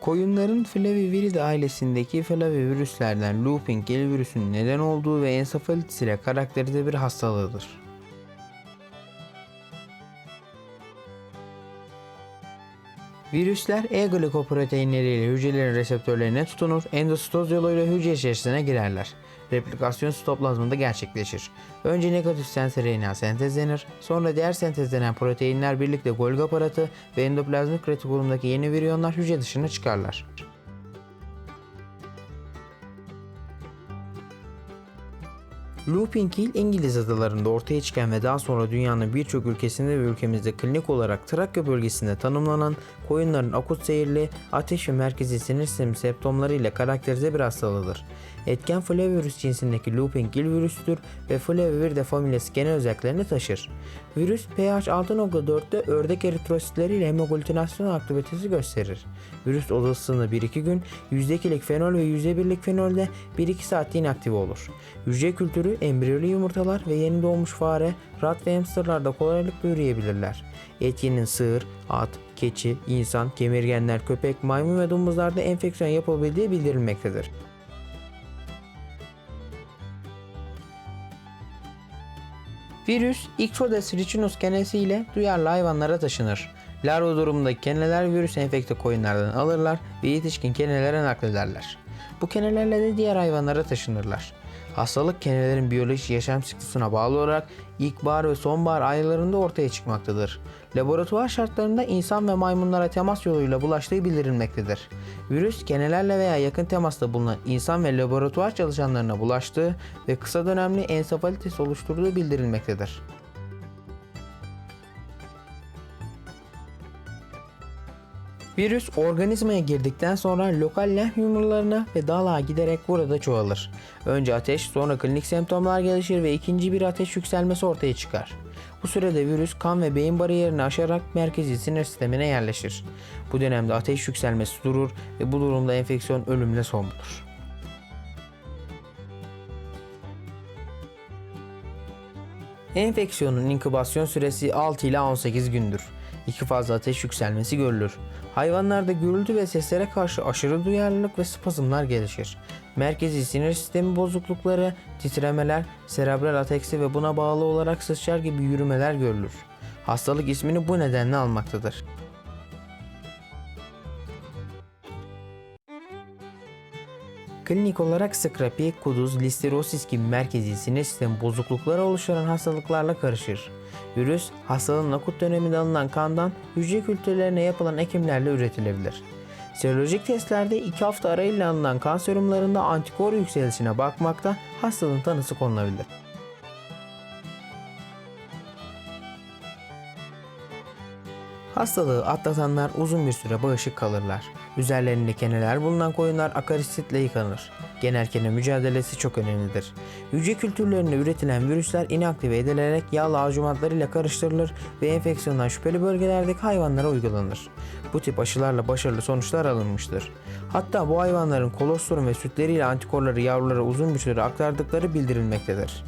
Koyunların Flaviviridae ailesindeki flavivirüslerden looping gel virüsünün neden olduğu ve ensefalitis ile karakterize bir hastalığıdır. Virüsler E-glikoproteinleriyle hücrelerin reseptörlerine tutunur, endositoz yoluyla hücre içerisine girerler. Replikasyon sitoplazmada gerçekleşir. Önce negatif sensör RNA sentezlenir, sonra diğer sentezlenen proteinler birlikte Golgi aparatı ve endoplazmik retikulumdaki yeni viriyonlar hücre dışına çıkarlar. Looping Hill İngiliz adalarında ortaya çıkan ve daha sonra dünyanın birçok ülkesinde ve ülkemizde klinik olarak Trakya bölgesinde tanımlanan koyunların akut seyirli, ateş ve merkezi sinir sistemi semptomları ile karakterize bir hastalığıdır. Etken flavivirüs cinsindeki Looping Hill virüsüdür ve Flaviviride familyası genel özelliklerini taşır. Virüs pH 6.4'te ördek eritrositleri ile hemaglutinasyon aktivitesi gösterir. Virüs odasında 1-2 gün %2'lik fenol ve %1'lik fenolde 1-2 saat inaktif olur. Hücre kültürü embriyolu yumurtalar ve yeni doğmuş fare, rat ve hamsterlarda kolaylıkla üreyebilirler. Etyenin sığır, at, keçi, insan, kemirgenler, köpek, maymun ve domuzlarda enfeksiyon yapabildiği bildirilmektedir. Virüs Ixodes ricinus kenesi ile duyarlı hayvanlara taşınır. Larva durumundaki keneler virüs enfekte koyunlardan alırlar ve yetişkin kenelere naklederler. Bu kenelerle de diğer hayvanlara taşınırlar. Hastalık kenelerin biyolojik yaşam siklusuna bağlı olarak ilkbahar ve sonbahar aylarında ortaya çıkmaktadır. Laboratuvar şartlarında insan ve maymunlara temas yoluyla bulaştığı bildirilmektedir. Virüs kenelerle veya yakın temasta bulunan insan ve laboratuvar çalışanlarına bulaştığı ve kısa dönemli ensefalitis oluşturduğu bildirilmektedir. Virüs organizmaya girdikten sonra lokal lenf yumrularına ve dalağa giderek burada çoğalır. Önce ateş, sonra klinik semptomlar gelişir ve ikinci bir ateş yükselmesi ortaya çıkar. Bu sürede virüs kan ve beyin bariyerini aşarak merkezi sinir sistemine yerleşir. Bu dönemde ateş yükselmesi durur ve bu durumda enfeksiyon ölümle son bulur. Enfeksiyonun inkübasyon süresi 6 ila 18 gündür. İki fazla ateş yükselmesi görülür. Hayvanlarda gürültü ve seslere karşı aşırı duyarlılık ve spazmlar gelişir. Merkezi sinir sistemi bozuklukları, titremeler, serebral ataksi ve buna bağlı olarak sıçrar gibi yürümeler görülür. Hastalık ismini bu nedenle almaktadır. Klinik olarak skrapi, kuduz, listerosis gibi merkezi sinir sistemi bozuklukları oluşturan hastalıklarla karışır. Virüs, hastalığın akut döneminde alınan kandan hücre kültürlerine yapılan ekimlerle üretilebilir. Serolojik testlerde 2 hafta arayla alınan kan serumlarında antikor yükselişine bakmakta hastalığın tanısı konulabilir. Hastalığı atlatanlar uzun bir süre bağışık kalırlar. Üzerlerinde keneler bulunan koyunlar akarisitle yıkanır. Genel kene mücadelesi çok önemlidir. Hücre kültürlerinde üretilen virüsler inaktive edilerek yağ lacivantlarıyla karıştırılır ve enfeksiyondan şüpheli bölgelerdeki hayvanlara uygulanır. Bu tip aşılarla başarılı sonuçlar alınmıştır. Hatta bu hayvanların kolostrum ve sütleriyle antikorları yavrulara uzun bir süre aktardıkları bildirilmektedir.